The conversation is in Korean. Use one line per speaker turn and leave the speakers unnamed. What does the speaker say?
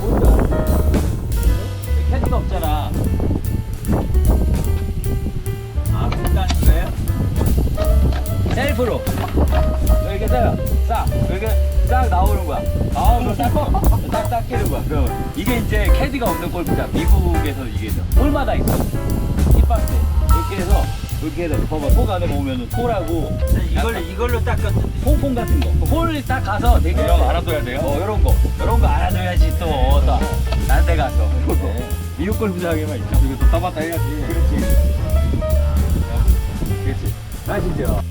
뭔지 알아? 캐디가 없잖아.
아, 그러니까 그렇게 하는
셀프로. 이렇게 해서 싹, 이렇게 싹 나오는 거야. 나오면 싹, 딱 닦이는 거야. 그럼 이게 이제 캐디가 없는 골프장. 미국에서 이게 골마다 있어. 힙합 때. 해서, 봐봐, 속 안에 보면은 홀하고.
이걸로 이걸로 닦았는데.
퐁퐁 같은 거. 홀이 딱 가서 되게. 이런 거 알아둬야 돼요? 어, 요런 거. 요런 거 알아둬야지 또. 또. 딴데 가서. 네. 미국 골프장에만 있죠. 이거 또 따봤다 해야지. 그렇지. 그렇지. 맛있죠.